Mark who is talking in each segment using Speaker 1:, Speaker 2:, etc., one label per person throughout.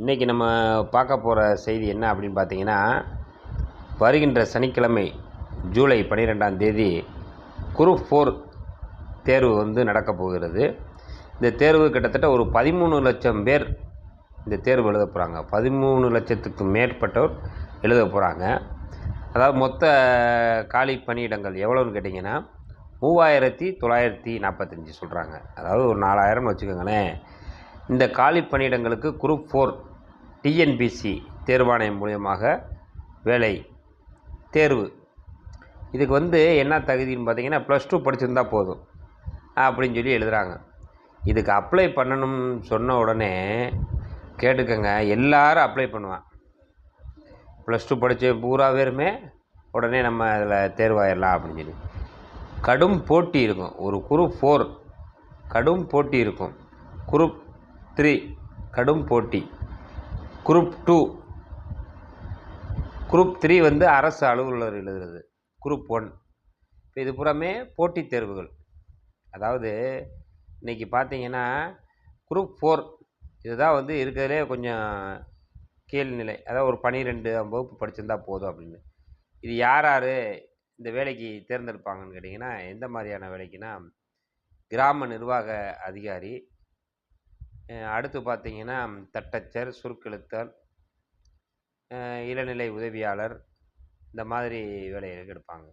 Speaker 1: இன்றைக்கி நம்ம பார்க்க போகிற செய்தி என்ன அப்படின்னு பார்த்தீங்கன்னா வருகின்ற சனிக்கிழமை ஜூலை பன்னிரெண்டாம் தேதி குரூப் ஃபோர் தேர்வு வந்து நடக்கப் போகிறது. இந்த தேர்வு கிட்டத்தட்ட ஒரு பதிமூணு லட்சம் பேர் இந்த தேர்வு எழுத போகிறாங்க பதிமூணு லட்சத்துக்கு மேற்பட்டோர் எழுத போகிறாங்க அதாவது மொத்த காலி பணியிடங்கள் எவ்வளோன்னு கேட்டிங்கன்னா மூவாயிரத்தி தொள்ளாயிரத்தி நாற்பத்தஞ்சு சொல்கிறாங்க அதாவது ஒரு நாலாயிரம்னு வச்சுக்கோங்களேன். இந்த காலி பணியிடங்களுக்கு குரூப் ஃபோர் டிஎன்பிசி தேர்வாணையம் மூலியமாக வேலை தேர்வு. இதுக்கு வந்து என்ன தகுதின்னு பார்த்தீங்கன்னா ப்ளஸ் டூ படிச்சிருந்தா போதும் அப்படின்னு சொல்லி எழுதுகிறாங்க இதுக்கு அப்ளை பண்ணணும்னு சொன்ன உடனே கேட்டுக்கங்க எல்லாரும் அப்ளை பண்ணுவான் ப்ளஸ் டூ படித்த பூரா பேருமே உடனே நம்ம அதில் தேர்வாயிடலாம் அப்படின்னு சொல்லி. கடும் போட்டி இருக்கும். ஒரு குரூப் ஃபோர் கடும் போட்டி இருக்கும். குரூப் த்ரீ கடும் போட்டி. Group two. குரூப் த்ரீ வந்து அரசு அலுவலர் எழுதுறது. Group one. இப்போ இது புறமே போட்டித் தேர்வுகள். அதாவது இன்றைக்கி பார்த்தீங்கன்னா குரூப் ஃபோர். இதுதான் வந்து இருக்கிறதுலே கொஞ்சம் கீழ்நிலை. அதாவது ஒரு பன்னிரெண்டு வகுப்பு படிச்சிருந்தா போதும் அப்படின்னு. இது யார் யார் இந்த வேலைக்கு தேர்ந்தெடுப்பாங்கன்னு கேட்டிங்கன்னா எந்த மாதிரியான வேலைக்குன்னா கிராம நிர்வாக அதிகாரி அடுத்து பார்த்தீங்கன்னா தட்டச்சர் சுருக்கெழுத்தர் இளநிலை உதவியாளர் இந்த மாதிரி வேலைகளுக்கு எடுப்பாங்க.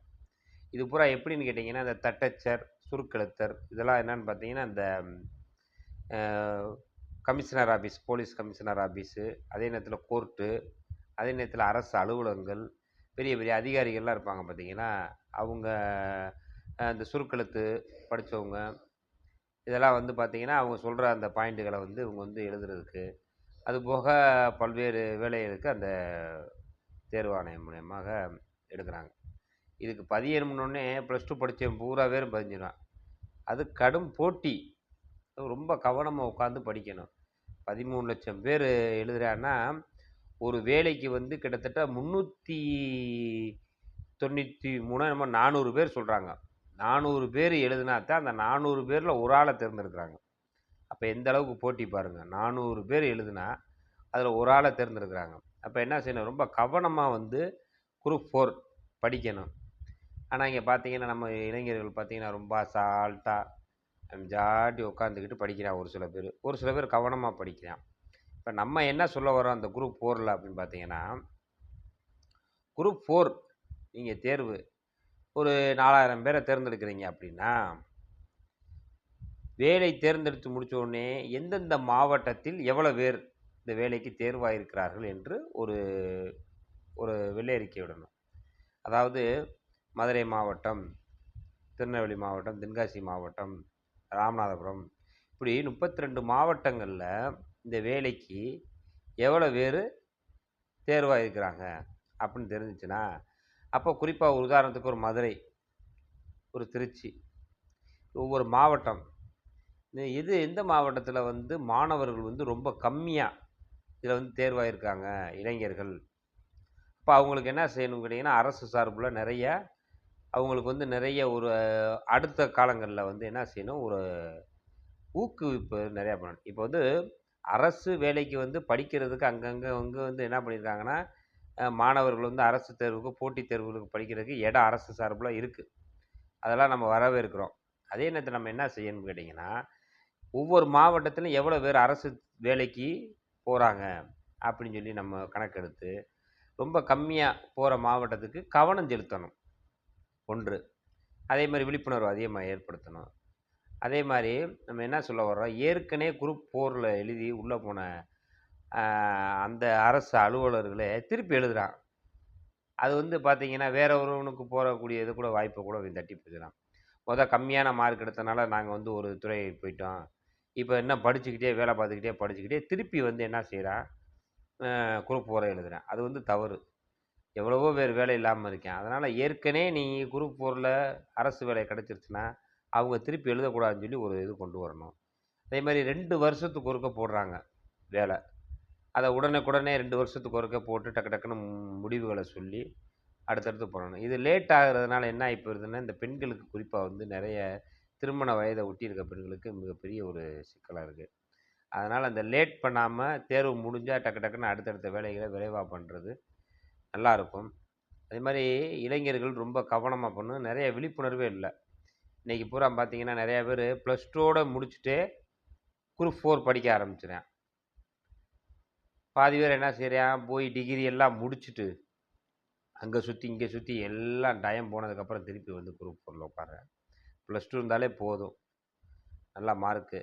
Speaker 1: இது பூரா எப்படின்னு கேட்டிங்கன்னா இந்த தட்டச்சர் சுருக்கெழுத்தர் இதெல்லாம் என்னன்னு பார்த்தீங்கன்னா இந்த commissioner office police commissioner office அதே நேரத்தில் கோர்ட்டு அதே நேரத்தில் அரசு அலுவலகங்கள் பெரிய பெரிய அதிகாரிகள்லாம் இருப்பாங்க பார்த்தீங்கன்னா அவங்க அந்த சுருக்கெழுத்து படித்தவங்க இதெல்லாம் வந்து பார்த்திங்கன்னா அவங்க சொல்கிற அந்த பாயிண்ட்டுகளை வந்து இவங்க வந்து எழுதுறதுக்கு. அது போக பல்வேறு வேலைகளுக்கு அந்த தேர்வாணையம் மூலியமாக எடுக்கிறாங்க. இதுக்கு பதியணும்னோடனே ப்ளஸ் டூ படித்தவன் பூரா பேரும் பதிஞ்சிடுவான். அது கடும் போட்டி. ரொம்ப கவனமாக உட்காந்து படிக்கணும். பதிமூணு லட்சம் பேர் எழுதுறான்னா ஒரு வேலைக்கு வந்து கிட்டத்தட்ட முந்நூற்றி தொண்ணூற்றி மூணு நம்ம நானூறு பேர் சொல்கிறாங்க நானூறு பேர் எழுதுனா தான் அந்த நானூறு பேரில் ஒரு ஆளை தேர்ந்தெடுக்கிறாங்க. அப்போ எந்த அளவுக்கு போட்டி பாருங்கள் நானூறு பேர் எழுதுனா அதில் ஒரு ஆளை தேர்ந்தெடுக்கிறாங்க. அப்போ என்ன செய்யணும்? ரொம்ப கவனமாக வந்து குரூப் ஃபோர் படிக்கணும். ஆனால் இங்கே பார்த்தீங்கன்னா நம்ம இளைஞர்கள் பார்த்தீங்கன்னா ரொம்ப அசால்ட்டாக ஜாட்டி உட்காந்துக்கிட்டு படிக்கிறான் ஒரு சில பேர். ஒரு சில பேர் கவனமாக படிக்கிறான் இப்போ நம்ம என்ன சொல்ல வரோம் அந்த குரூப் ஃபோரில் அப்படின்னு பார்த்தீங்கன்னா குரூப் ஃபோர் நீங்கள் தேர்வு ஒரு நாலாயிரம் பேரை தேர்ந்தெடுக்கிறீங்க அப்படின்னா வேலை தேர்ந்தெடுத்து முடித்தோடனே எந்தெந்த மாவட்டத்தில் எவ்வளோ பேர் இந்த வேலைக்கு தேர்வாயிருக்கிறார்கள் என்று ஒரு ஒரு வெள்ளை அறிக்கை விடணும். அதாவது மதுரை மாவட்டம் திருநெல்வேலி மாவட்டம் தென்காசி மாவட்டம் ராமநாதபுரம் இப்படி முப்பத்தி ரெண்டு மாவட்டங்களில் இந்த வேலைக்கு எவ்வளோ பேர் தேர்வாயிருக்கிறாங்க அப்படின்னு தெரிஞ்சிச்சுன்னா அப்போ குறிப்பாக ஒரு உதாரணத்துக்கு ஒரு மதுரை ஒரு திருச்சி ஒவ்வொரு மாவட்டம். இது எந்த மாவட்டத்தில் வந்து மாணவர்கள் வந்து ரொம்ப கம்மியாக இதில் வந்து தேர்வாயிருக்காங்க இளைஞர்கள்? அப்போ அவங்களுக்கு என்ன செய்யணும் கேட்டிங்கன்னா அரசு சார்பில் நிறைய அவங்களுக்கு வந்து நிறைய ஒரு அடுத்த காலங்களில் வந்து என்ன செய்யணும் ஒரு ஊக்குவிப்பு நிறையா பண்ணணும். இப்போ வந்து அரசு வேலைக்கு வந்து படிக்கிறதுக்கு அங்கங்கே அங்கே வந்து என்ன பண்ணியிருக்காங்கன்னா மாணவர்கள் வந்து அரசு தேர்வுக்கு போட்டித் தேர்வுகளுக்கு படிக்கிறதுக்கு இடம் அரசு சார்பில் இருக்குது அதெல்லாம் நம்ம வரவேற்கிறோம். அதே நேரத்தில் நம்ம என்ன செய்யணும்னு கேட்டிங்கன்னா ஒவ்வொரு மாவட்டத்திலும் எவ்வளோ பேர் அரசு வேலைக்கு போகிறாங்க அப்படின்னு சொல்லி நம்ம கணக்கெடுத்து ரொம்ப கம்மியாக போகிற மாவட்டத்துக்கு கவனம் செலுத்தணும். ஒன்று. அதே மாதிரி விழிப்புணர்வு அதிகமாக ஏற்படுத்தணும். அதே மாதிரி நம்ம என்ன சொல்ல வர்றோம்? ஏற்கனவே குரூப் ஃபோரில் எழுதி உள்ளே போன அந்த அரசு அலுவலர்களே திருப்பி எழுதுகிறான் அது வந்து பார்த்தீங்கன்னா வேற ஒருவனுக்கு போகக்கூடிய இது கூட வாய்ப்பை கூட இவன் தட்டி போயிடுறான். மொதல் கம்மியான மார்க் எடுத்தனால நாங்கள் வந்து ஒரு துறை போயிட்டோம். இப்போ என்ன படிச்சுக்கிட்டே வேலை பார்த்துக்கிட்டே படிச்சுக்கிட்டே திருப்பி வந்து என்ன செய்கிறான் குரூப் ஃபோரை எழுதுகிறேன் அது வந்து தவறு. எவ்வளவோ பேர் வேலை இல்லாமல் இருக்கேன். அதனால் ஏற்கனவே நீ குரூப் ஃபோரில் அரசு வேலை கிடச்சிருச்சுன்னா அவங்க திருப்பி எழுதக்கூடாதுன்னு சொல்லி ஒரு இது கொண்டு வரணும். அதே மாதிரி ரெண்டு வருஷத்துக்கு ஒருக்க போடுறாங்க வேலை. அதை உடனுக்குடனே ரெண்டு வருஷத்துக்கு ஒருக்க போட்டு டக்கு டக்குன்னு முடிவுகளை சொல்லி அடுத்தடுத்து பண்ணணும் இது லேட் ஆகுறதுனால என்ன ஆகி போயிருதுன்னா இந்த பெண்களுக்கு குறிப்பாக வந்து நிறைய திருமண வயதை ஒட்டி இருக்க பெண்களுக்கு மிகப்பெரிய ஒரு சிக்கலாக இருக்குது அதனால் அந்த லேட் பண்ணாமல் தேர்வு முடிஞ்சால் டக்கு டக்குன்னு அடுத்தடுத்த வேலைகளை விரைவாக பண்ணுறது நல்லாயிருக்கும் அதே மாதிரி இளைஞர்கள் ரொம்ப கவனமாக பண்ணணும். நிறைய விழிப்புணர்வே இல்லை. இன்றைக்கி பூரா பார்த்தீங்கன்னா நிறையா பேர் ப்ளஸ் டூவோட முடிச்சுட்டு குரூப் ஃபோர் படிக்க ஆரம்பிச்சிடேன் பாதி பேர் என்ன செய்கிறான் போய் டிகிரி எல்லாம் முடிச்சுட்டு அங்கே சுற்றி இங்கே சுற்றி எல்லாம் டைம் போனதுக்கப்புறம் திருப்பி வந்து குரூப் ஃபோரில் உட்கார்றேன். ப்ளஸ் டூ இருந்தாலே போதும். நல்லா மார்க்கு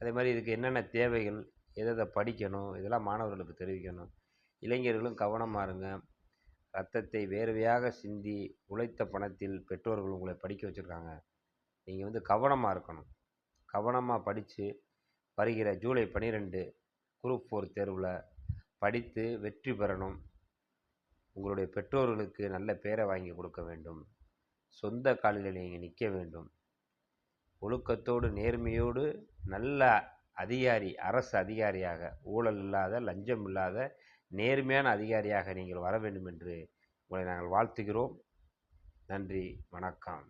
Speaker 1: அதே மாதிரி இதுக்கு என்னென்ன தேவைகள் எதை எதை படிக்கணும் இதெல்லாம் மாணவர்களுக்கு தெரிவிக்கணும். இளைஞர்களும் கவனமாக இருங்க. ரத்தத்தை வேர்வையாக சிந்தி உழைத்த பணத்தில் பெற்றோர்கள் உங்களை படிக்க வச்சுருக்காங்க. நீங்கள் வந்து கவனமாக இருக்கணும். கவனமாக படித்து வருகிற ஜூலை பன்னிரெண்டு குரூப் ஃபோர் தேர்வில் படித்து வெற்றி பெறணும். உங்களுடைய பெற்றோர்களுக்கு நல்ல பேரை வாங்கி கொடுக்க வேண்டும். சொந்த காலில் நீங்கள் நிற்க வேண்டும். ஒழுக்கத்தோடு நேர்மையோடு நல்ல அதிகாரி அரசு அதிகாரியாக ஊழல் இல்லாத லஞ்சம் இல்லாத நேர்மையான அதிகாரியாக நீங்கள் வர வேண்டும் என்று உங்களை நாங்கள் வாழ்த்துகிறோம். நன்றி வணக்கம்.